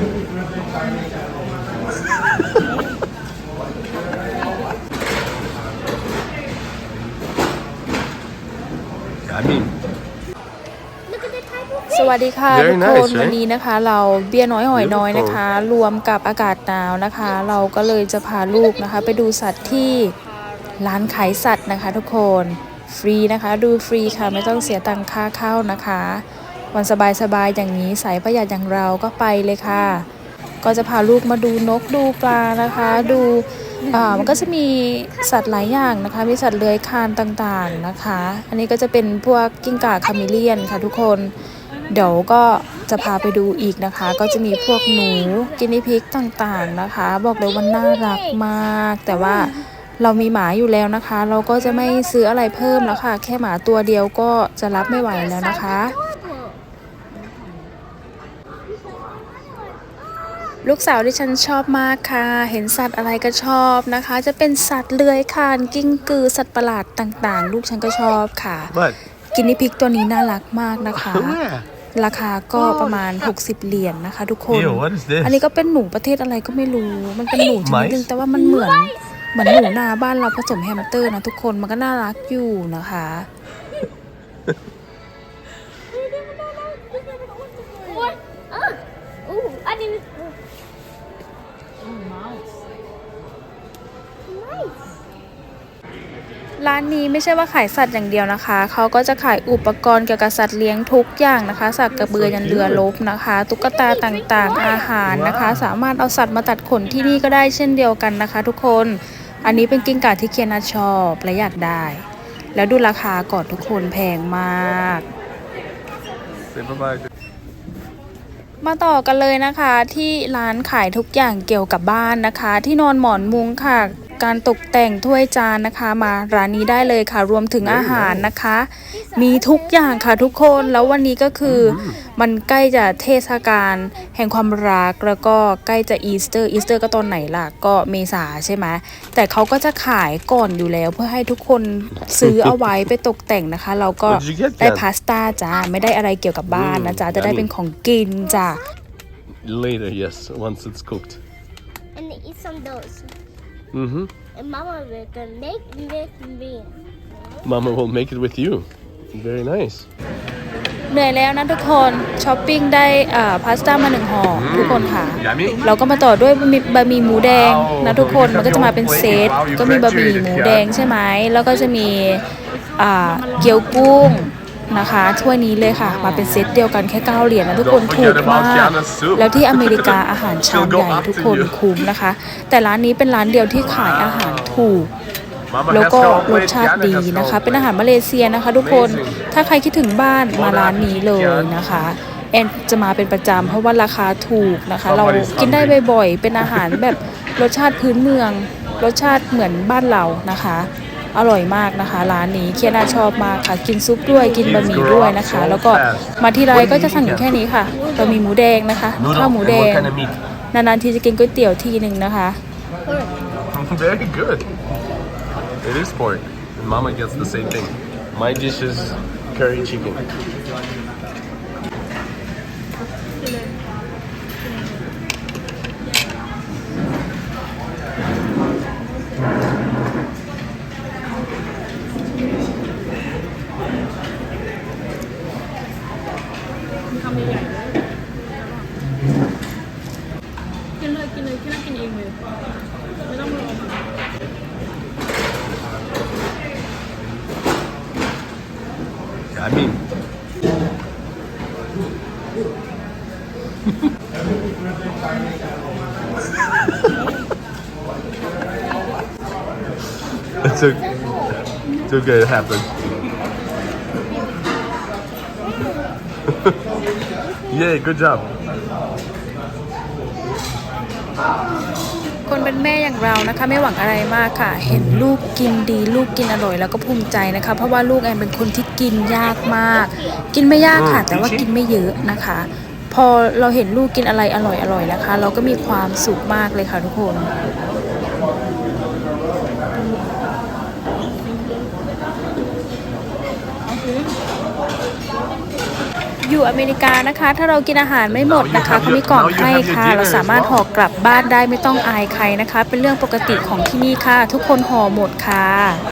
I mean, สวัสดีค่ะ Very ทุกคน nice, right? วันนี้นะคะ เราเบี้ยน้อยหอยน้อยนะคะ รวมกับอากาศหนาวนะคะ เราก็เลยจะพาลูกนะคะ ไปดูสัตว์ที่ร้านขายสัตว์นะคะ ทุกคนฟรีนะคะ ดูฟรีค่ะไม่ต้องเสียตังค่าเข้านะคะ วันสบายๆอย่างนี้สายประหยัดอย่างเราก็ไปเลยค่ะ ก็จะพาลูกมาดูนกดูปลานะคะ ดูอ่ามันก็จะมีสัตว์หลายอย่างนะคะ มีสัตว์เลื้อยคลานต่างๆนะคะ อันนี้ก็จะเป็นพวกกิ้งก่าคาเมเลียนค่ะทุกคน เดี๋ยวก็จะพาไปดูอีกนะคะ ก็จะมีพวกหนูกินิพิกต่างๆนะคะ บอกเลยว่าน่ารักมาก แต่ว่าเรามีหมาอยู่แล้วนะคะ เราก็จะไม่ซื้ออะไรเพิ่มแล้วค่ะ แค่หมาตัวเดียวก็จะรับไม่ไหวแล้วนะคะ ลูกสาวที่ฉันชอบมากค่ะ เห็นสัตว์อะไรก็ชอบนะคะ จะเป็นสัตว์เลื้อยคลานกิ้งกือสัตว์ประหลาดต่างๆ ลูกฉันก็ชอบค่ะ what? กินิพิกตัวนี้น่ารักมากนะคะ Where? ราคาก็ประมาณ 60 เหรียญนะคะ ทุกคน Ew, what is this? อันนี้ก็เป็นหนูประเทศอะไรก็ไม่รู้ มันเป็นหนูชนิดนึง Mice? แต่ว่ามันเหมือนเหมือนหนูนาบ้านเราผสมแฮมสเตอร์นะทุกคน มันก็น่ารักอยู่นะคะ What? Uh, ooh, I didn't. Oh, mouse. Nice. ร้านนี้ไม่ใช่ว่าขายสัตว์อย่างเดียวนะคะ เขาก็จะขายอุปกรณ์เกี่ยวกับสัตว์เลี้ยงทุกอย่างนะคะ สัตว์กระเบือยันเรือลบนะคะ ตุ๊กตาต่างๆ อาหารนะคะ สามารถเอาสัตว์มาตัดขนที่นี่ก็ได้เช่นเดียวกันนะคะ ทุกคน อันนี้เป็นกิ้งก่าที่เคียนาชอบและอยากได้ แล้วดูราคาก่อนทุกคนแพงมาก Say bye-bye. มาต่อกันเลยนะคะที่ร้านขายทุกอย่างเกี่ยวกับบ้านนะคะ ที่นอนหมอนมุ้งค่ะ การตกแต่งถ้วยจานนะคะ มาร้านนี้ได้เลยค่ะ รวมถึงอาหารนะคะ มีทุกอย่างค่ะทุกคนแล้ววันนี้ก็คืออมันใกล้จะเทศกาลแห่งความรักแล้วก็ใกล้จะอีสเตอร์อีสเตอร์ก็ตอนไหนล่ะ ก็เมษาใช่ไหมแต่เขาก็จะขายก่อนอยู่แล้ว เพื่อให้ทุกคนซื้อเอาไว้ไปตกแต่งนะคะ เราก็ What did you get ได้ then? พาสต้าจ้าไม่ได้อะไรเกี่ยวกับบ้านนะจ๊ะจะได้เป็นของกินจ้ะ Later, yes, once it's cooked. And eat some those. Mm-hmm. And Mama will gonna make with me. Mama will make it with you. Very nice. เหนื่อยแล้วนะทุกคนช้อปปิ้งได้อ่าพาสต้ามาหนึ่งห่อทุกคนค่ะ Yummy. เราก็มาต่อด้วยบะหมี่บะหมี่หมูแดงนะทุกคนมันก็จะมาเป็นเซตก็มีบะหมี่หมูแดงใช่ไหมแล้วก็จะมีอ่าเกี๊ยวกุ้ง นะคะถ้วยนี้เลยค่ะ มาเป็นเซตเดียวกันแค่9เหรียญนะทุกคน Don't ถู forget ก about มาก Kiana's soup. แล้วที่อเมริกาอาหารชาม She'll go ใหญ่ after ทุกคน you. คุ้มนะคะ แต่ร้านนี้เป็นร้านเดียวที่ขายอาหารถูก Mama แล้ว has ก็ no รส plate. ชาติ Kiana ดี has no นะคะ เป็น plate. อาหารมาเลเซียนะคะ ทุกคน Amazing ถ้าใครคิดถึงบ้านมาร้านนี้เลยนะคะแอนจะมาเป็นประจำเพราะว่าราคาถูกนะคะ เรา Somebody's กินได้ hungry บ่อยๆ เป็นอาหารแบบรสชาติพื้นเมือง รสชาติเหมือนบ้านเรานะคะ อร่อยมากนะคะ ร้านนี้เคียนาชอบมากค่ะ กินซุปด้วยกินบะหมี่ด้วยนะคะ แล้วก็มาที่ไรก็จะสั่งอยู่แค่นี้ค่ะบะหมี่หมูแดงนะคะ Noodle ข้าวหมู and แด what ง kind of meat? นานๆทีจะกินก๋วยเตี๋ยวทีหนึ่งนะคะ Very good. It is pork. And Mama gets the same thing. My dish is curry chicken. I mean, okay. It's okay. It happened. Yay! Good job. คนเป็นแม่อย่างเรานะคะ ไม่หวังอะไรมากค่ะ เห็นลูกกินดี ลูกกินอร่อยแล้วก็ภูมิใจนะคะ เพราะว่าลูกแอนเป็นคนที่กินยากมาก กินไม่ยากค่ะ แต่ว่ากินไม่เยอะนะคะ พอเราเห็นลูกกินอะไรอร่อยอร่อยนะคะ เราก็มีความสุขมากเลยค่ะทุกคน อยู่อเมริกานะคะ ถ้าเรากินอาหารไม่หมดนะคะเขามีกล่องให้ค่ะ เราสามารถห่อกลับบ้านได้ไม่ต้องอายใครนะคะ เป็นเรื่องปกติของที่นี่ค่ะ ทุกคนห่อหมดค่ะ